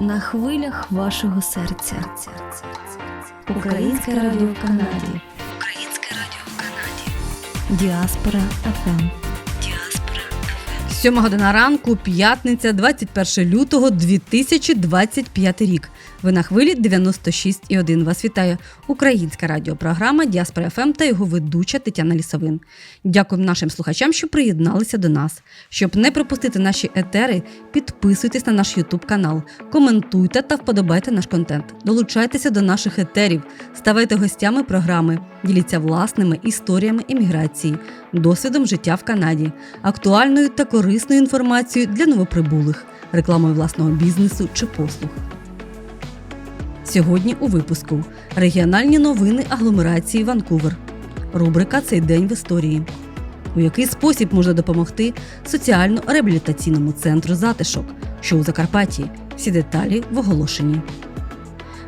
на хвилях вашого серця. Українське радіо в Канаді. Українське радіо в Канаді. Діаспора ФМ. 7 година ранку, п'ятниця, 21 лютого 2025 рік. Ви на хвилі 96,1. Вас вітає українська радіопрограма Діаспора ФМ та його ведуча Тетяна Лісовин. Дякуємо нашим слухачам, що приєдналися до нас. Щоб не пропустити наші етери, підписуйтесь на наш Ютуб канал, коментуйте та вподобайте наш контент. Долучайтеся до наших етерів, ставайте гостями програми, діліться власними історіями еміграції, досвідом життя в Канаді, актуальною та корисною інформацією для новоприбулих, рекламою власного бізнесу чи послуг. Сьогодні у випуску регіональні новини агломерації Ванкувер. Рубрика Цей день в історії. У який спосіб можна допомогти соціально-реабілітаційному центру затишок, що у Закарпатті. Всі деталі в оголошенні.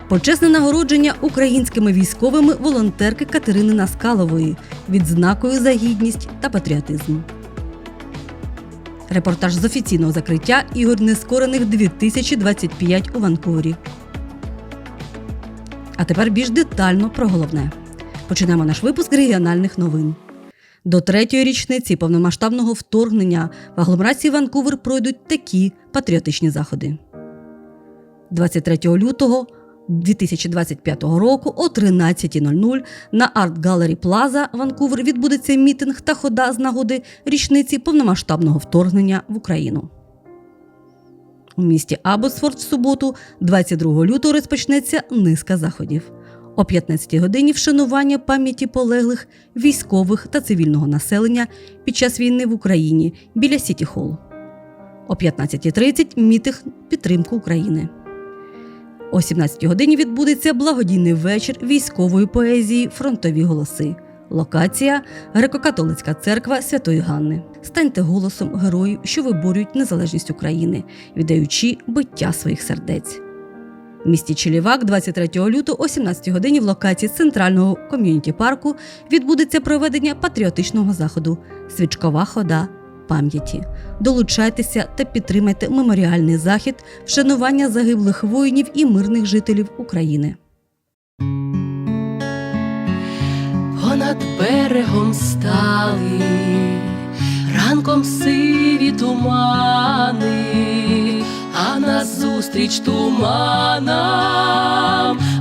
Почесне нагородження українськими військовими волонтерки Катерини Наскалової відзнакою за гідність та патріотизм. Репортаж з офіційного закриття ігор нескорених 2025 у Ванкувері. А тепер більш детально про головне. Починаємо наш випуск регіональних новин. До третьої річниці повномасштабного вторгнення в агломерації Ванкувер пройдуть такі патріотичні заходи. 23 лютого 2025 року о 13.00 на Арт Галері Плаза Ванкувер відбудеться мітинг та хода з нагоди річниці повномасштабного вторгнення в Україну. У місті Абосфорд в суботу, 22 лютого, розпочнеться низка заходів. О 15 годині вшанування пам'яті полеглих військових та цивільного населення під час війни в Україні біля Сіті Холл. О 15.30 мітинг підтримку України. О 17 годині відбудеться благодійний вечір військової поезії Фронтові голоси. Локація Греко-католицька церква Святої Ганни. Станьте голосом героїв, що виборюють незалежність України, віддаючи биття своїх сердець. В місті Челівак 23 лютого о 17 годині в локації центрального ком'юніті парку відбудеться проведення патріотичного заходу Свічкова хода пам'яті. Долучайтеся та підтримайте меморіальний захід вшанування загиблих воїнів і мирних жителів України. понад берегом стали, ранком сиві тумани, а назустріч туманам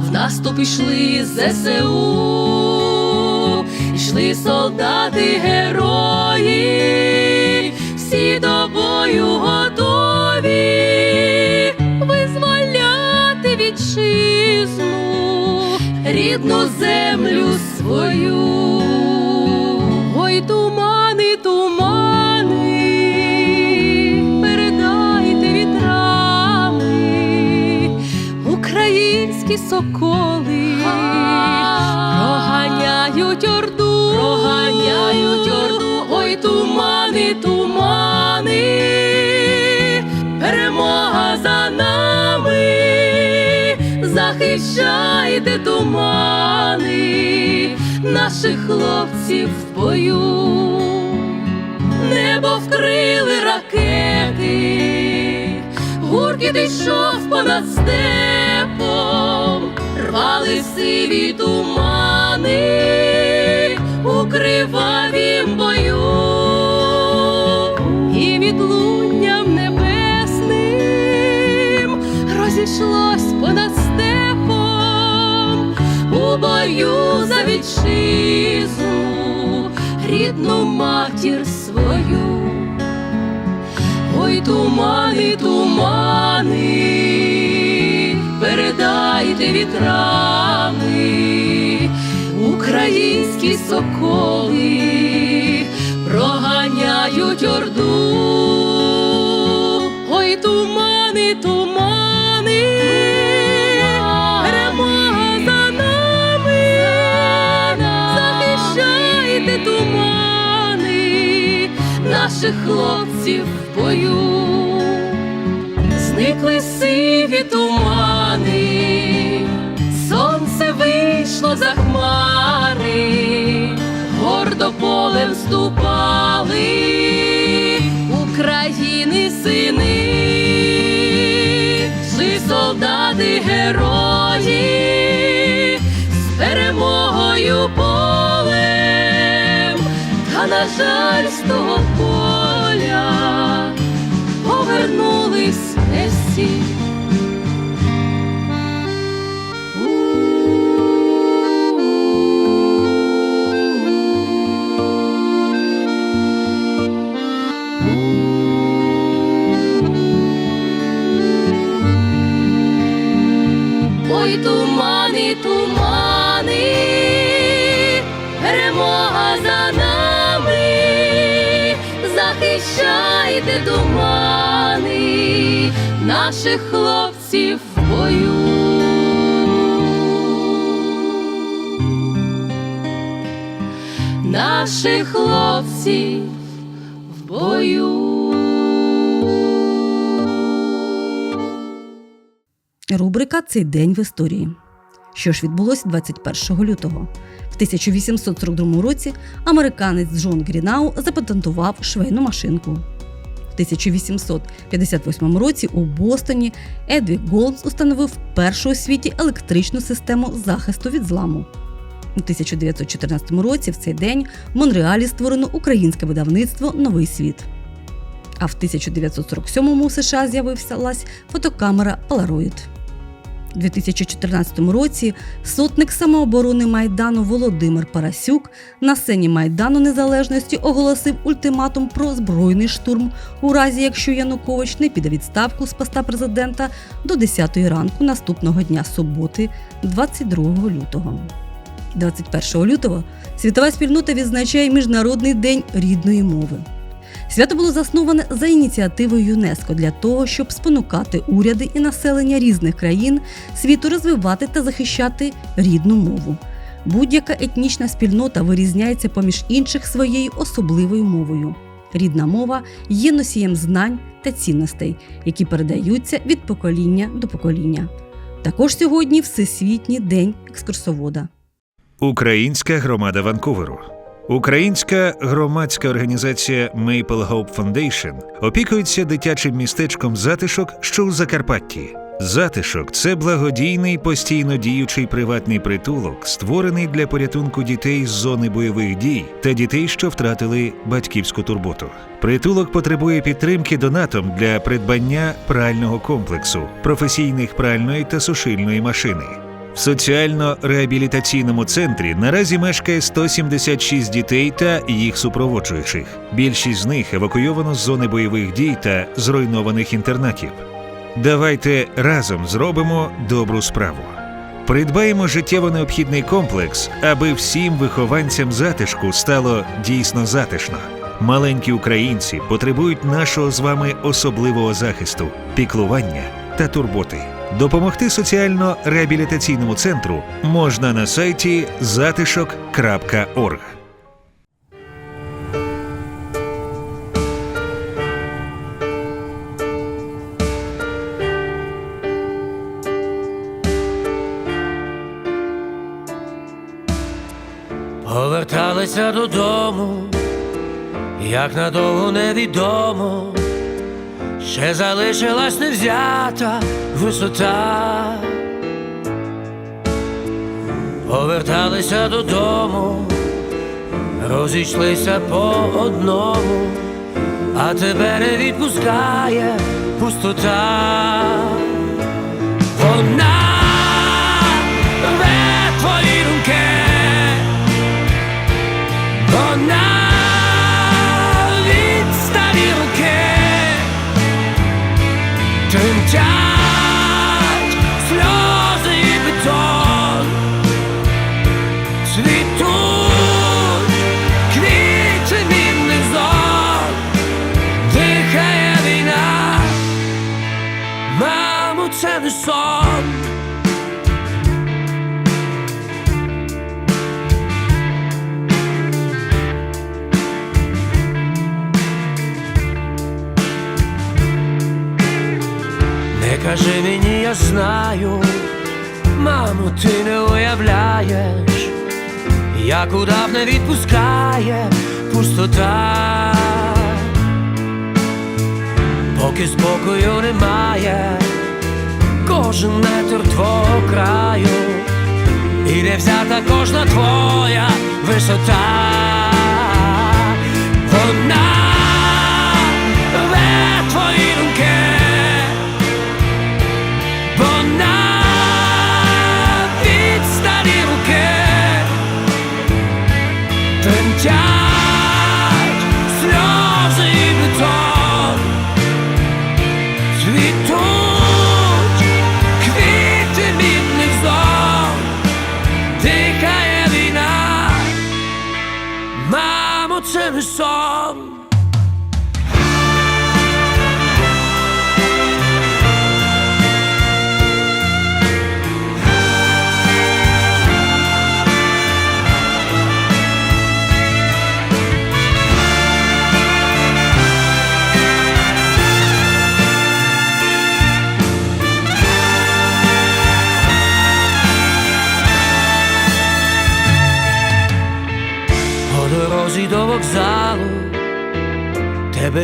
в наступ ішли ЗСУ, йшли солдати герої, всі до бою готові. Визволяти вітчизну, рідну землю свою. Ой, тумани, тумани, передайте вітрами, українські соколи. Проганяють орду, захищайте тумани, наших хлопців в бою, небо вкрили ракети, гуркіт йшов понад степом, рвали сиві тумани у кривавім бою, розійшлось понад бою за вітчизну, рідну матір свою. Ой, тумани, тумани, передайте вітрами, українські соколи проганяють орду. Ой, тумани, тумани, наших хлопців в бою. Зникли сиві тумани, сонце вийшло за хмари, гордо полем ступали України сини, Жи солдати герої з перемогою на жаль, з того поля повернулись не всі. Захищайте тумани, наших хлопців в бою. Наших хлопців в бою. Рубрика Цей день в історії. Що ж відбулося 21 лютого? В 1842 році американець Джон Грінау запатентував швейну машинку. В 1858 році у Бостоні Едвік Голдс установив першу у світі електричну систему захисту від зламу. У 1914 році в цей день в Монреалі створено українське видавництво Новий світ. А в 1947 у США з'явилась фотокамера Polaroid. У 2014 році сотник самооборони Майдану Володимир Парасюк на сцені Майдану Незалежності оголосив ультиматум про збройний штурм у разі, якщо Янукович не піде відставку з поста президента до 10 ранку наступного дня суботи, 22 лютого. 21 лютого світова спільнота відзначає Міжнародний день рідної мови. Свято було засноване за ініціативою ЮНЕСКО для того, щоб спонукати уряди і населення різних країн світу розвивати та захищати рідну мову. Будь-яка етнічна спільнота вирізняється поміж інших своєю особливою мовою. Рідна мова є носієм знань та цінностей, які передаються від покоління до покоління. Також сьогодні Всесвітній день екскурсовода. Українська громада Ванкуверу. Українська громадська організація Maple Hope Foundation опікується дитячим містечком затишок, що у Закарпатті. Затишок це благодійний постійно діючий приватний притулок, створений для порятунку дітей з зони бойових дій та дітей, що втратили батьківську турботу. Притулок потребує підтримки донатом для придбання прального комплексу, професійних пральної та сушильної машини. В соціально-реабілітаційному центрі наразі мешкає 176 дітей та їх супроводжуючих. Більшість з них евакуйовано з зони бойових дій та зруйнованих інтернатів. Давайте разом зробимо добру справу. Придбаємо життєво необхідний комплекс, аби всім вихованцям затишку стало дійсно затишно. Маленькі українці потребують нашого з вами особливого захисту, піклування та турботи. Допомогти соціально-реабілітаційному центру можна на сайті затишок.орг. Поверталися додому, як надовго невідомо, ще залишилась невзята висота. Поверталися додому, розійшлися по одному, а тебе не відпускає пустота. Вона Не кажи мені, я знаю, мамо, ти не уявляєш, як удав не відпускає пустота, поки спокою немає, кожен метр твого краю, і не взята кожна твоя висота. Вона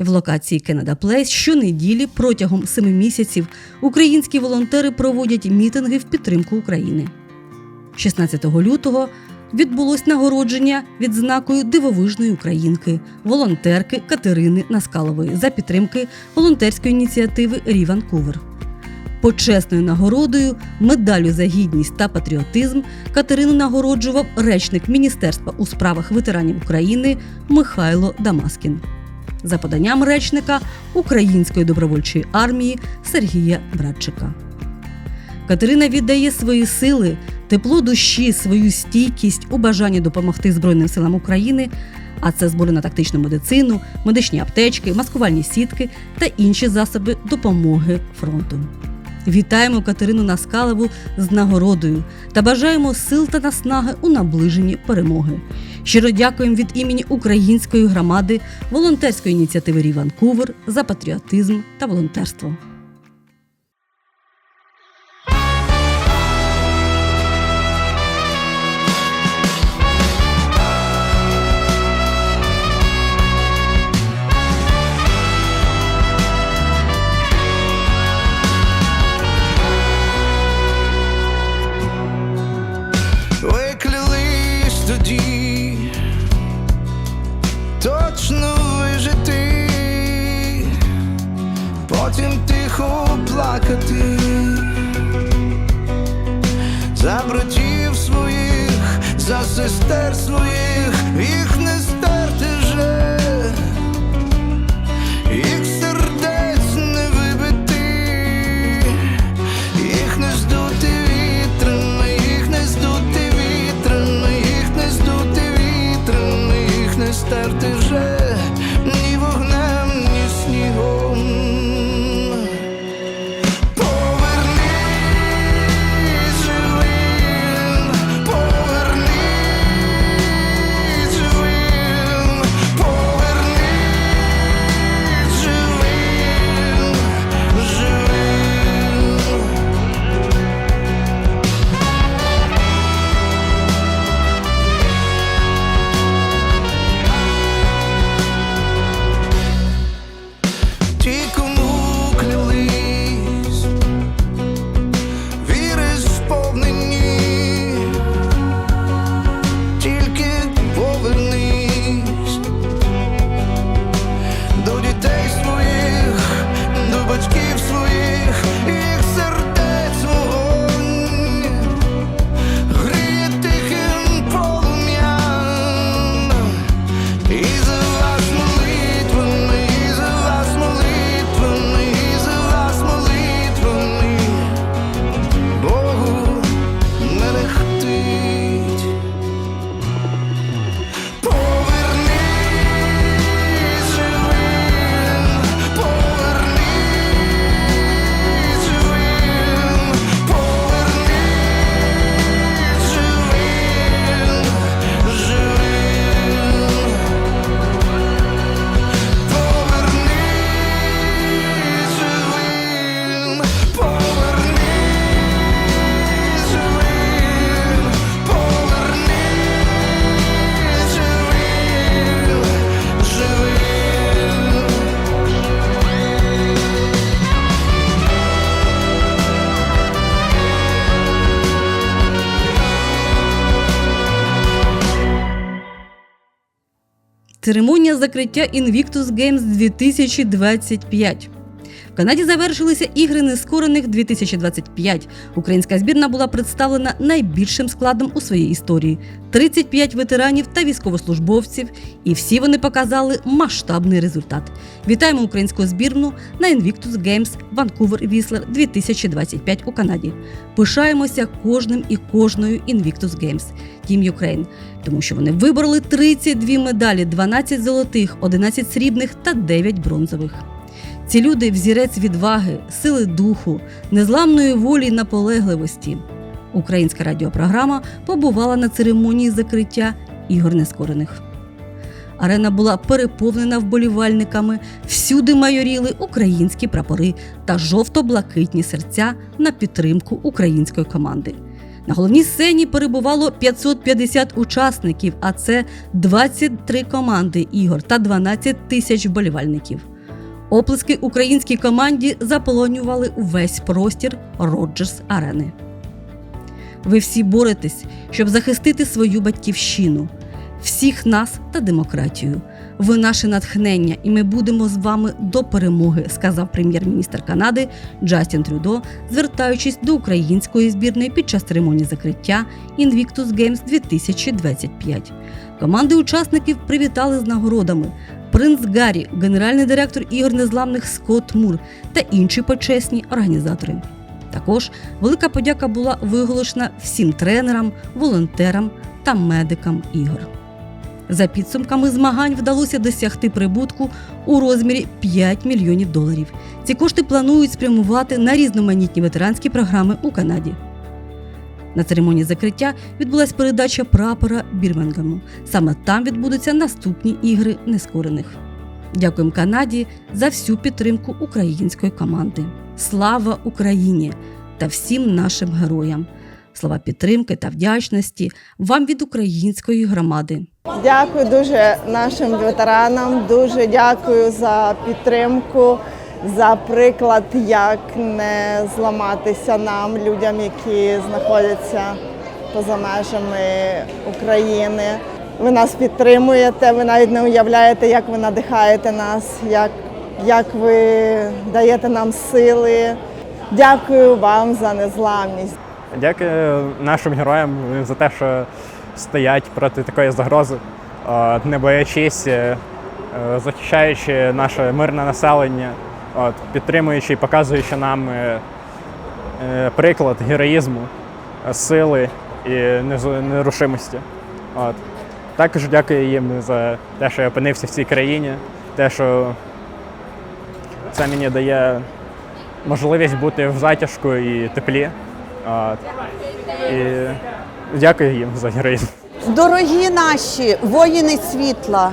В локації Canada Place щонеділі протягом семи місяців українські волонтери проводять мітинги в підтримку України. 16 лютого відбулось нагородження відзнакою дивовижної українки, волонтерки Катерини Наскалової за підтримки волонтерської ініціативи Рі Ванкувер. Почесною нагородою, медаллю за гідність та патріотизм Катерину нагороджував речник Міністерства у справах ветеранів України Михайло Дамаскін за поданням речника Української добровольчої армії Сергія Братчика. Катерина віддає свої сили, тепло душі, свою стійкість у бажанні допомогти Збройним силам України, а це збори на тактичну медицину, медичні аптечки, маскувальні сітки та інші засоби допомоги фронту. Вітаємо Катерину Наскалеву з нагородою та бажаємо сил та наснаги у наближенні перемоги. Щиро дякуємо від імені української громади волонтерської ініціативи Рі Ванкувер за патріотизм та волонтерство. Церемонія закриття Invictus Games 2025. Канаді завершилися ігри нескорених 2025. Українська збірна була представлена найбільшим складом у своїй історії: 35 ветеранів та військовослужбовців, і всі вони показали масштабний результат. Вітаємо українську збірну на Invictus Games Vancouver Whistler 2025 у Канаді. Пишаємося кожним і кожною Invictus Games Team Ukraine, тому що вони вибороли 32 медалі, 12 золотих, 11 срібних та 9 бронзових. Ці люди взірець відваги, сили духу, незламної волі й наполегливості. Українська радіопрограма побувала на церемонії закриття ігор нескорених. Арена була переповнена вболівальниками, всюди майоріли українські прапори та жовто-блакитні серця на підтримку української команди. На головній сцені перебувало 550 учасників, а це 23 команди ігор та 12 тисяч вболівальників. Оплески українській команді заполонювали увесь простір Роджерс Арени. Ви всі боретесь, щоб захистити свою батьківщину, всіх нас та демократію. Ви наше натхнення, і ми будемо з вами до перемоги, сказав прем'єр-міністр Канади Джастін Трюдо, звертаючись до української збірної під час церемонії закриття Invictus Games 2025. Команди учасників привітали з нагородами. Принц Гаррі, генеральний директор ігор незламних Скотт Мур та інші почесні організатори. Також велика подяка була виголошена всім тренерам, волонтерам та медикам ігор. За підсумками змагань вдалося досягти прибутку у розмірі 5 мільйонів доларів. Ці кошти планують спрямувати на різноманітні ветеранські програми у Канаді. На церемонії закриття відбулася передача прапора Бірмінгему. Саме там відбудуться наступні ігри нескорених. Дякуємо Канаді за всю підтримку української команди. Слава Україні та всім нашим героям! Слова підтримки та вдячності вам від української громади. Дякую дуже нашим ветеранам. Дуже дякую за підтримку, за приклад, як не зламатися нам, людям, які знаходяться поза межами України. Ви нас підтримуєте, ви навіть не уявляєте, як ви надихаєте нас, як, як ви даєте нам сили. Дякую вам за незламність. Дякую нашим героям за те, що стоять проти такої загрози, не боячись, е, е, захищаючи наше мирне населення, от, підтримуючи і показуючи нам е, е, приклад героїзму, сили і нерушимості. От. Також дякую їм за те, що я опинився в цій країні, те, що це мені дає можливість бути в затяжку і теплі. От. І дякую їм за героїзм. Дорогі наші воїни світла,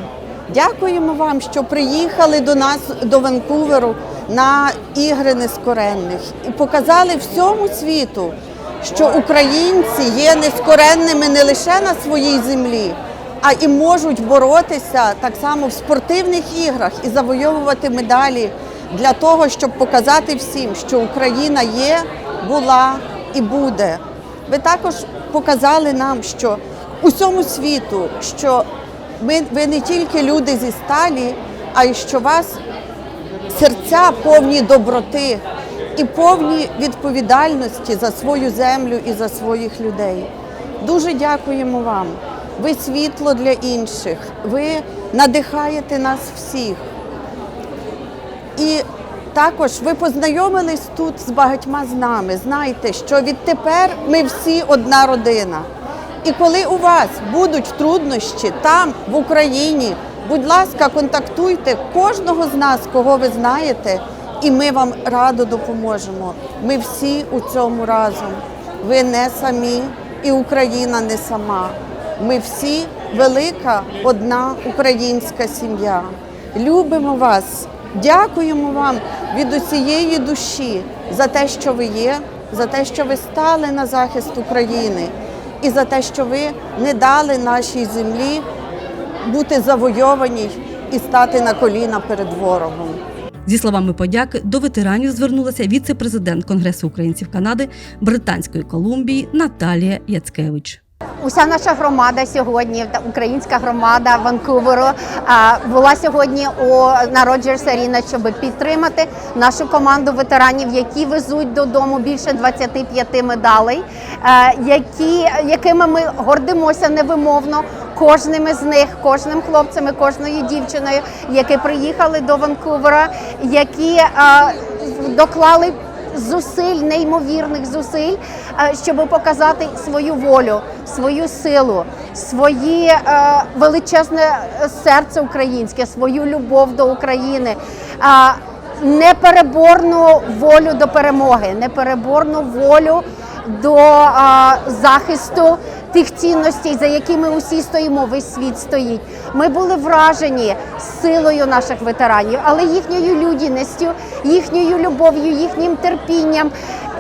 дякуємо вам, що приїхали до нас до Ванкуверу на ігри нескоренних і показали всьому світу, що українці є нескоренними не лише на своїй землі, а і можуть боротися так само в спортивних іграх і завойовувати медалі для того, щоб показати всім, що Україна є, була і буде. Ви також показали нам, що усьому світу, що ми, ви не тільки люди зі сталі, а й що вас серця повні доброти і повні відповідальності за свою землю і за своїх людей. Дуже дякуємо вам. Ви світло для інших, ви надихаєте нас всіх. І також ви познайомились тут з багатьма з нами. Знайте, що відтепер ми всі одна родина. І коли у вас будуть труднощі там, в Україні, будь ласка, контактуйте кожного з нас, кого ви знаєте, і ми вам радо допоможемо. Ми всі у цьому разом. Ви не самі, і Україна не сама. Ми всі велика одна українська сім'я. Любимо вас, дякуємо вам від усієї душі за те, що ви є, за те, що ви стали на захист України, і за те, що ви не дали нашій землі бути завойованій і стати на коліна перед ворогом. Зі словами подяки до ветеранів звернулася віце-президент Конгресу українців Канади Британської Колумбії Наталія Яцкевич. Уся наша громада сьогодні, українська громада Ванкуверу, була сьогодні у на Роджерс Аріна, щоб підтримати нашу команду ветеранів, які везуть додому більше 25 медалей, які, якими ми гордимося невимовно. Кожним із них, кожним хлопцем і кожною дівчиною, які приїхали до Ванкувера, які е, доклали зусиль, неймовірних зусиль, е, щоб показати свою волю, свою силу, своє е, величезне серце українське, свою любов до України. Непереборну волю до перемоги, непереборну волю до захисту тих цінностей, за якими усі стоїмо, весь світ стоїть. Ми були вражені силою наших ветеранів, але їхньою людяністю, їхньою любов'ю, їхнім терпінням,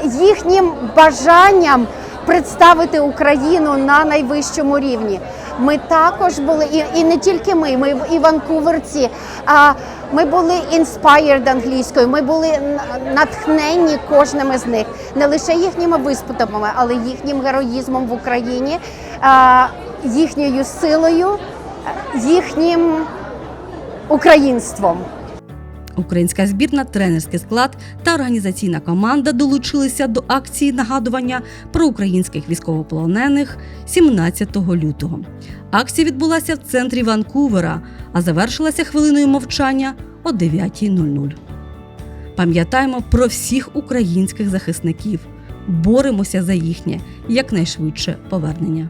їхнім бажанням представити Україну на найвищому рівні. Ми також були, і, і не тільки ми, ми і ванкуверці. А ми були inspired англійською. Ми були натхненні кожним із них, не лише їхніми виступами, але їхнім героїзмом в Україні, а, їхньою силою, їхнім українством. Українська збірна, тренерський склад та організаційна команда долучилися до акції нагадування про українських військовополонених 17 лютого. Акція відбулася в центрі Ванкувера, а завершилася хвилиною мовчання о 9.00. Пам'ятаємо про всіх українських захисників, боремося за їхнє якнайшвидше повернення.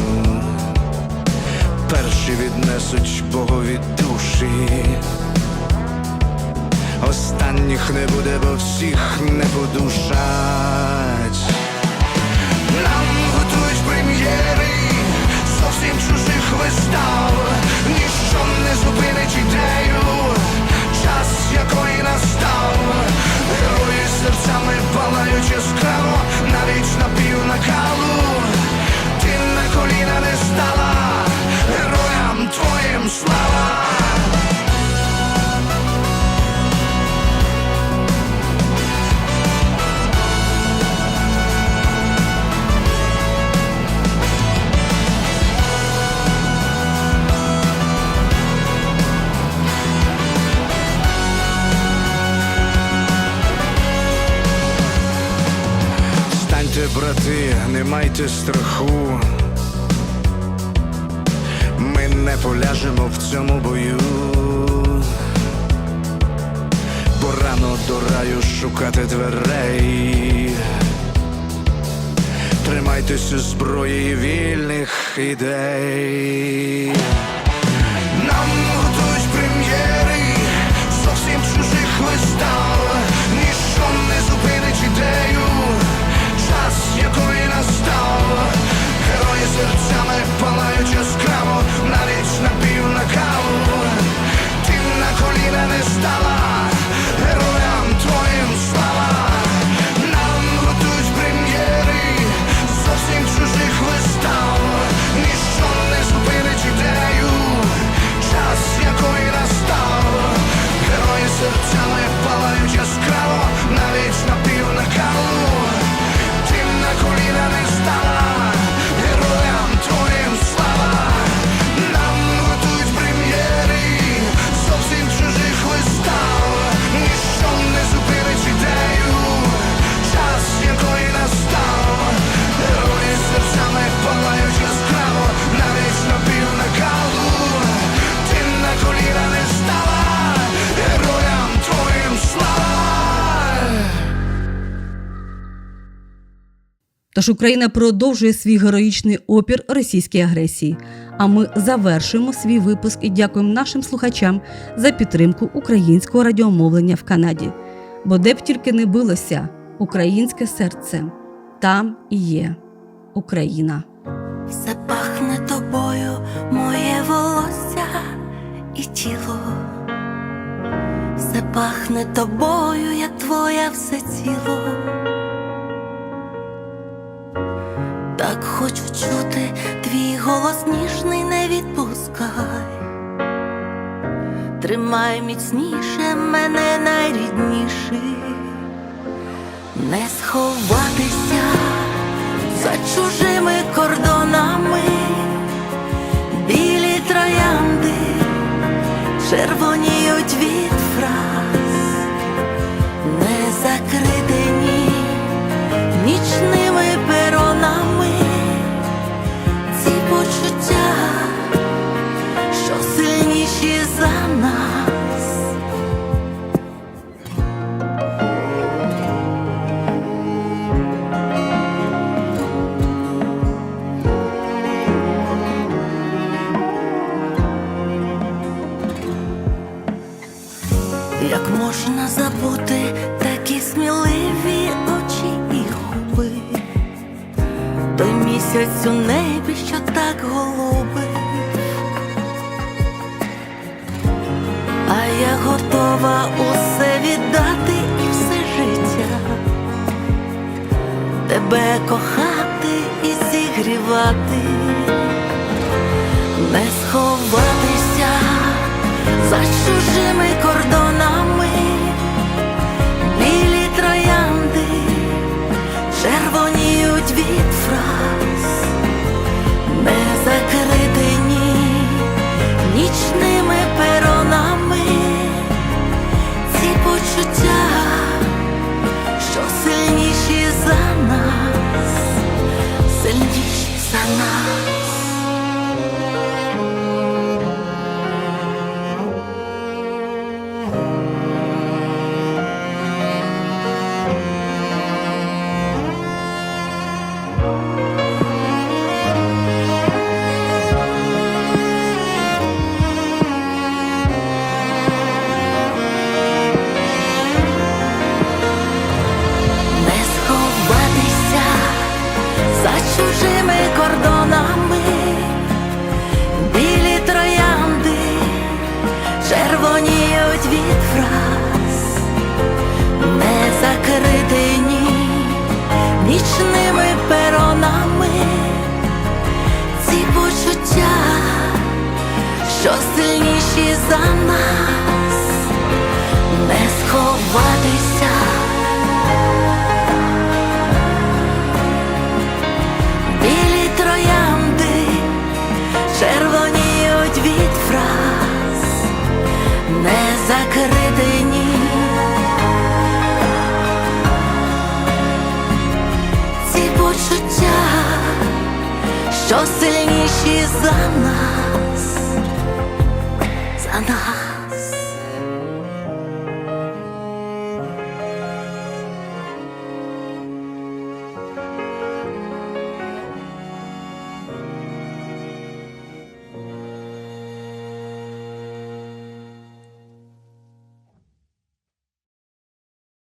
Перші віднесуть Богові душі. Останніх не буде, бо всіх не подушать. Нам готують прем'єри зовсім чужих вистав. Ніщо не зупинить ідею, час якої настав. Герої серцями палають яскраво, навіть на пів накалу. Ти на коліна не стала, твоїм слава. Брати, не майте страху. Поляжемо в цьому бою. Бо рано до раю шукати дверей. Тримайтеся зброї вільних ідей. Нам готують прем'єри зовсім чужих вистав. Ніщо не зупинить ідею, час якої настав. Герої серцями палають яскраво, на на не стала, Тож Україна продовжує свій героїчний опір російській агресії. А ми завершуємо свій випуск і дякуємо нашим слухачам за підтримку українського радіомовлення в Канаді. Бо де б тільки не билося, українське серце там і є Україна. Все пахне тобою, моє волосся і тіло. Все пахне тобою, як твоє все ціло. Так хочу чути твій голос ніжний, не відпускай. Тримай міцніше мене найрідніший, не сховатися за чужими кордонами, білі троянди червоніють від фраз, не закритені нічними перонами, нас. Як можна забути такі сміливі очі і губи, той місяць у небі, що так голубив, я готова усе віддати і все життя, тебе кохати і зігрівати, не сховатися за чужими кордонами, перонами, ці почуття, що сильніші за нас, не сховатися. Що сильніші за нас.